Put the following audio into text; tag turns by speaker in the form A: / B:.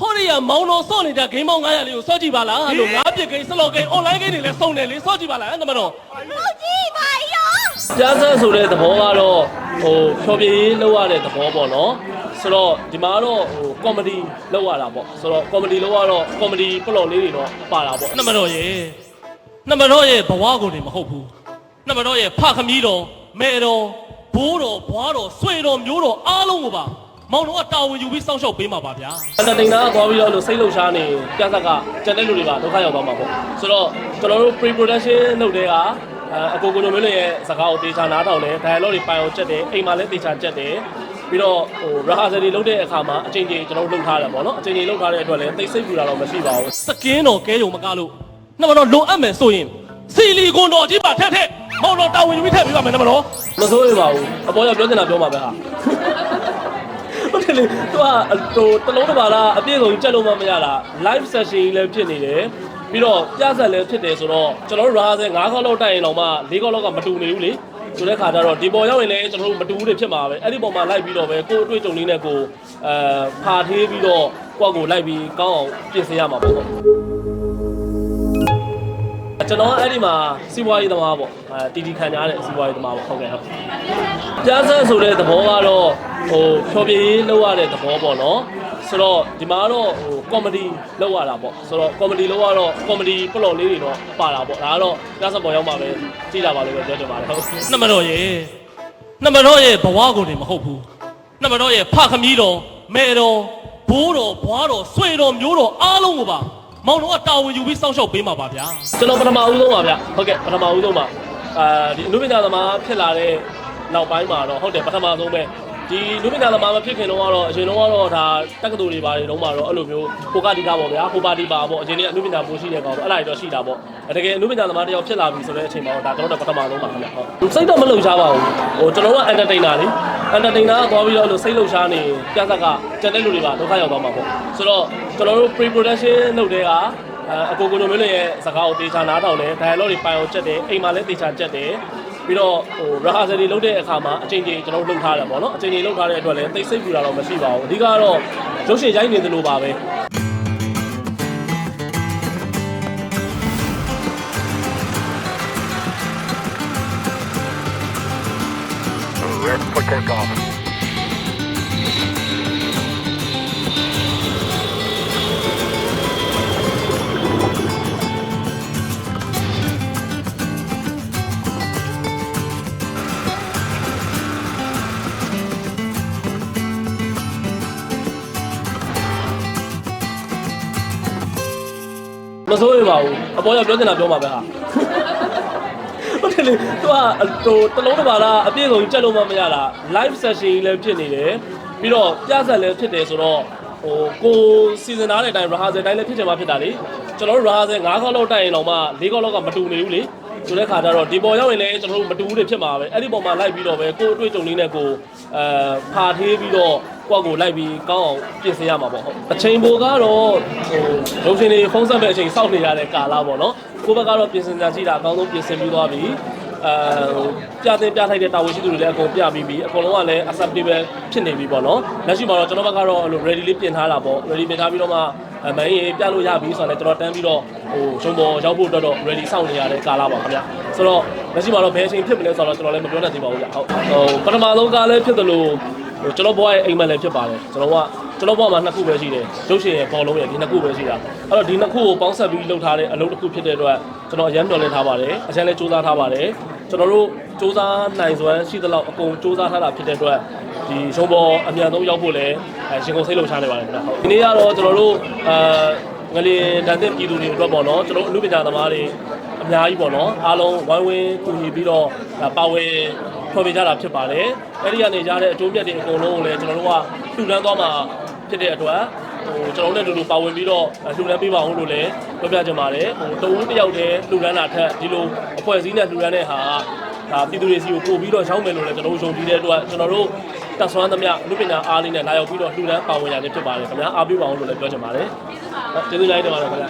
A: ဟောဒီကမောင်တော်စော့နေတဲ့ဂိမ်းမောင်း900လေးကိုစော့ကြည့်ပါလားလို့ငါးပြစ်ဂိမ်းစလော့ဂိမ်း online ဂိမ်းတွေလည်းစုံတယ်လေစော့ကြည့်ပါလားနမတော်
B: ဟုတ်ကြီးပါရော
A: ပြားဆက်ဆိုတဲ့သဘောကတော့ဟိုဖြောပြရေးလောက်ရတဲ့သဘောပေါ့နော်ဆိုတော့ဒီမှာတော့ဟိုကောမဒီလောက်ရတာပေါ့ဆိုတော့ကောမဒီလောက်ရတော့ကောမဒီပလော့လေးတွေတော့ပါတာပေါ့နမတော်ရဲ့နမတော်ရဲ့ဘဝကိုနေမဟုတ်ဘူးနမတော်ရဲ့ဖခမီးတော်မဲတော်ဘိုးတော်ဘွားတော်ဆွေတော်မျိုးတော်အားလုံးကိုပါ မောင်တော်ကတာဝန်ယူပြီးစောင့်ရှောက်ပေးမှာပါဗျာအတတိန်နာကသွားပြီးတော့လို့စိတ်လှုပ်ရှားနေပြဆက်ကကျန်တဲ့လူတွေပါဒုက္ခရောက်သွားမှာပေါ့ဆိုတော့ကျွန်တော်တို့ pre production လုပ်တဲ့ကအဲအကိုကိုလိုမျိုးလေးရဲ့စကားကိုတေချာနားထောင်တယ် dialogue တွေပိုင်အောင်ချက်တယ်အိမ်မှာလည်းတေချာချက်တယ်ပြီးတော့ဟို rehearsal တွေလုပ်တဲ့အခါမှာအချိန်ကြီးကျွန်တော်တို့လုပ်ထားတယ်ပေါ့နော်အချိန်ကြီးလုပ်ထားတဲ့အတွက်လည်းသိစိတ်ပူတာတော့မရှိပါဘူးစကင်းတော်ကဲယုံမကားလို့နှမတော်လိုအပ်မယ်ဆိုရင်စီလီကွန်တော်ကြီးပါထက်ထက်မောင်တော်တာဝန်ယူပြီးထည့်ပေးပါမယ်နှမတော်မစိုးရပါဘူးအပေါ်ရောက်ပြောနေတာပြောမှာပဲဟာဟုတ်တယ် လေသူကဟိုတလုံးတစ်ပါလားအပြည့်စုံကြက်လို့မှမရတာ live session ကြီးလည်းဖြစ်နေတယ်ပြီးတော့ပြဆက်လည်းဖြစ်တယ်ဆိုတော့ကျွန်တော်တို့ rehearsal 9ခေါက်လောက်တိုက်ရင်တော့မှ4ခေါက်လောက်ကမတူနေဘူးလေဆိုတဲ့ခါကျတော့ဒီပေါ်ရောက်ရင်လည်းကျွန်တော်တို့မတူဘူးတွေဖြစ်မှာပဲအဲ့ဒီပေါ်မှာလိုက်ပြီးတော့ပဲကိုယ်အတွေ့အကြုံလေးနဲ့ကိုယ်အဲဖာထေးပြီးတော့ကိုယ့်ကိုလိုက်ပြီးကောင်းအောင်ပြင်ဆင်ရမှာပေါ့ဟုတ် ကျွန်တော်ကအဲ့ဒီမှာစီးပွားရေးသမားပေါ့အဲတီတီခံကြတဲ့စီးပွားရေးသမားပေါ့ဟုတ်ကဲ့ဟုတ်ပြားဆက်ဆိုတဲ့သဘောကတော့ဟိုဖြောပြရေးလောက်ရတဲ့သဘောပေါ့နော်ဆိုတော့ဒီမှာတော့ဟိုကောမဒီလောက်ရတာပေါ့ဆိုတော့ကောမဒီလောက်ရတော့ကောမဒီပလော့လေးတွေတော့ပါတာပေါ့ဒါကတော့ပြားဆက်ပေါ်ရောက်မှပဲကြည့်လာပါလို့ပဲပြောချင်ပါတယ်ဟုတ်နှမတော်ရဲ့နှမတော်ရဲ့ဘဝကိုနေမဟုတ်ဘူးနှမတော်ရဲ့ဖခမီးတော်မဲတော်ဘိုးတော်ဘွားတော်ဆွေတော်မျိုးတော်အားလုံးကိုပါ မောင်တော်ကတာဝန်ယူပြီးစောင့်ရှောက်ပေးမှာပါဗျာကျွန်တော်ပထမဦးဆုံးပါဗျဟုတ်ကဲ့ပထမဦးဆုံးပါအာဒီအနုပညာသမားဖြစ်လာတဲ့နောက်ပိုင်းမှာတော့ဟုတ်တယ်ပထမဆုံးပဲ ဒီလူပညာသမားမဖြစ်ခင်တော့ကတော့အရင်တော့ကတော့ဒါတက္ကသိုလ်တွေပါတယ်တော့မှာတော့အဲ့လိုမျိုးဟိုကတိကပေါ့ဗျာဟိုပါတိပါပေါ့အရင်ကအနုပညာပိုးရှိတဲ့ကောင်ပေါ့အဲ့ဒါတွေတော့ရှိတာပေါ့တကယ်အနုပညာသမားတယောက်ဖြစ်လာပြီဆိုတဲ့အချိန်မှာတော့ဒါကျွန်တော်တို့ပထမဆုံးပါခင်ဗျဟုတ်စိတ်တော့မလှုပ်ရှားပါဘူးဟိုကျွန်တော်တို့က entertainer လေ entertainer ကသွားပြီးတော့လို့စိတ်လှုပ်ရှားနေပြဆက်ကကျန်တဲ့လူတွေပါဒုက္ခရောက်သွားမှာပေါ့ဆိုတော့ကျွန်တော်တို့ pre production လုပ်တဲ့ကအဲအကိုကိုလိုမျိုးလေးရဲ့စကားကိုတေချာနားထောင်တယ် dialogue တွေပိုင်အောင်ချက်တယ်အိမ်မှာလည်းတေချာချက်တယ် ပြီးတော့ဟို rehearsal တွေလုပ်တဲ့အခါမှာအချိန်ကြီးကျွန်တော်တို့လုပ်ထားတယ်ပေါ့နော်အချိန်ကြီးလုပ်ထားတဲ့အတွက်လည်းသိစိတ်ပူတာတော့မရှိပါဘူးအဓိကတော့ရုပ်ရှင်ရိုက်နေသလိုပါပဲ
C: Red for takeoff.
A: မစိုးရပါဘူးအပေါ်ရောက်ပြောနေတာပြောမှာပဲဟာဟုတ်တယ်လေသူကဟိုတလုံးတစ်ပါလားအပြည့်စုံကြက်လို့မှမရတာ live session ကြီးလည်းဖြစ်နေတယ်ပြီးတော့ပြဆက်လည်းဖြစ်တယ်ဆိုတော့ဟိုကိုစီစဉ်ထားတဲ့အတိုင်း rehearsal တိုင်းလည်းဖြစ်ချင်မှဖြစ်တာလေကျွန်တော်တို့ rehearsal 9ခေါက်လောက်တိုက်ရင်တော့မှ4ခေါက်လောက်ကမတူနေဘူးလေဆိုတဲ့ခါကျတော့ဒီပေါ်ရောက်ရင်လည်းကျွန်တော်တို့မတူဘူးတွေဖြစ်မှာပဲအဲ့ဒီပေါ်မှာလိုက်ပြီးတော့ပဲကိုယ်အတွေ့အကြုံလေးနဲ့ကိုအဲဖာထေးပြီးတော့ ကိုယ့်ကိုလိုက်ပြီးကောင်းအောင်ပြင်ဆင်ရမှာပေါ့ဟုတ်အချိန်ပိုကတော့ဟိုရုပ်ရှင်တွေဖုံးဆက်မဲ့အချိန်စောင့်နေရတဲ့ကာလပေါ့နော်ကိုယ့်ဘက်ကတော့ပြင်ဆင်ကြရှိတာအကောင်းဆုံးပြင်ဆင်ပြီးသွားပြီအဲပြတင်ပြထိုက်တဲ့တာဝန်ရှိသူတွေလည်းအကုန်ပြပြီးပြီအကုန်လုံးကလည်း acceptable ဖြစ်နေပြီပေါ့နော်လက်ရှိမှာတော့ကျွန်တော်ဘက်ကတော့အဲ့လို ready လေးပြင်ထားတာပေါ့ ready ပြင်ထားပြီးတော့မှအမင်းရေပြလို့ရပြီဆိုတော့လည်းကျွန်တော်တန်းပြီးတော့ဟိုရုံပေါ်ရောက်ဖို့အတွက်တော့ ready စောင့်နေရတဲ့ကာလပါခင်ဗျဆိုတော့လက်ရှိမှာတော့ဘယ်အချိန်ဖြစ်မလဲဆိုတော့ကျွန်တော်လည်းမပြောတတ်သေးပါဘူးဗျဟုတ်ဟိုပထမဆုံးကားလည်းဖြစ်သလို ဟိုကျွန်တော်ဘဝရဲ့အိမ်မက်လည်းဖြစ်ပါတယ်ကျွန်တော်ကကျွန်တော်ဘဝမှာနှစ်ခုပဲရှိတယ်ရုပ်ရှင်ရဲ့ဘောလုံးရဲ့ဒီနှစ်ခုပဲရှိတာအဲ့တော့ဒီနှစ်ခုကိုပေါင်းဆက်ပြီးလုပ်ထားတဲ့အလုပ်တစ်ခုဖြစ်တဲ့အတွက်ကျွန်တော်အရန်တော်လင်းထားပါတယ်အရန်လည်းစူးစမ်းထားပါတယ်ကျွန်တော်တို့စူးစမ်းနိုင်စွမ်းရှိသလောက်အကုန်စူးစမ်းထားတာဖြစ်တဲ့အတွက်ဒီရုံပေါ်အမြန်ဆုံးရောက်ဖို့လည်းအဲရှင်ကုန်စိတ်လှုပ်ရှားနေပါတယ်ခင်ဗျဟုတ်ဒီနေ့ကတော့ကျွန်တော်တို့အာငလင်တန်တဲ့ပြည်သူတွေအတွက်ပေါ့နော်ကျွန်တော်တို့အမှုပညာသမားတွေ အများကြီးပေါ့နော်အားလုံးဝိုင်းဝန်းကူညီပြီးတော့ပါဝင်ဖော်ပြကြတာဖြစ်ပါတယ်အဲ့ဒီကနေကြတဲ့အကျိုးမြတ်တွေအကုန်လုံးကိုလည်းကျွန်တော်တို့ကလှူဒန်းသွားမှာဖြစ်တဲ့အတွက်ဟိုကျွန်တော်တို့လည်းတူတူပါဝင်ပြီးတော့လှူဒန်းပေးပါအောင်လို့လည်းပြောပြချင်ပါတယ်ဟိုတဦးတစ်ယောက်တည်းလှူဒန်းတာထက်ဒီလိုအဖွဲ့အစည်းနဲ့လှူဒန်းတဲ့ဟာဒါပြည်သူတွေစီကိုပို့ပြီးတော့ရှောင်းမယ်လို့လည်းကျွန်တော်တို့ယုံကြည်တဲ့အတွက်ကျွန်တော်တို့တက်ဆွမ်းသမျှလူပညာအားလေးနဲ့လာရောက်ပြီးတော့လှူဒန်းပါဝင်ရခြင်းဖြစ်ပါတယ်ခင်ဗျာအားပေးပါအောင်လို့လည်းပြောချင်ပါတယ်ဟုတ်ကျေးဇူးများတင်ပါတယ်ခင်ဗျာ